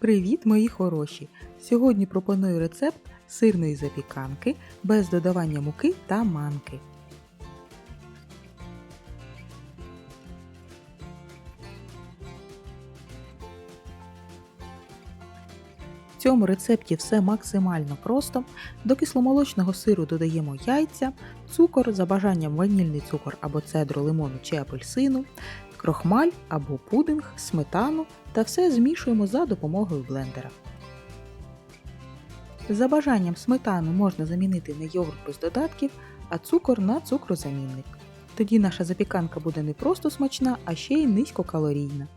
Привіт, мої хороші! Сьогодні пропоную рецепт сирної запіканки без додавання муки та манки. В цьому рецепті все максимально просто. До кисломолочного сиру додаємо яйця, цукор, за бажанням ванільний цукор або цедру лимону чи апельсину, крохмаль або пудинг, сметану та все змішуємо за допомогою блендера. За бажанням сметану можна замінити на йогурт без додатків, а цукор на цукрозамінник. Тоді наша запіканка буде не просто смачна, а ще й низькокалорійна.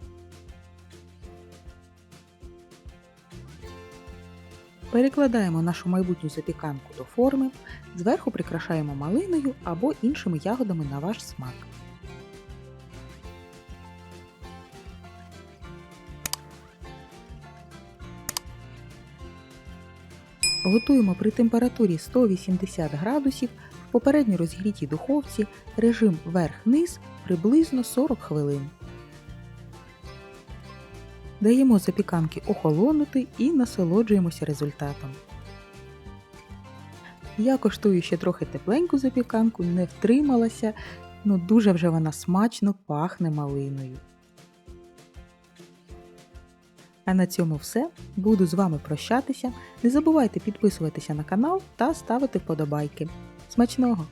Перекладаємо нашу майбутню запіканку до форми, зверху прикрашаємо малиною або іншими ягодами на ваш смак. Готуємо при температурі 180 градусів в попередньо розігрітій духовці режим верх-низ приблизно 40 хвилин. Даємо запіканки охолонути і насолоджуємося результатом. Я коштую ще трохи тепленьку запіканку, не втрималася, ну дуже вже вона смачно пахне малиною. А на цьому все. Буду з вами прощатися. Не забувайте підписуватися на канал та ставити вподобайки. Смачного!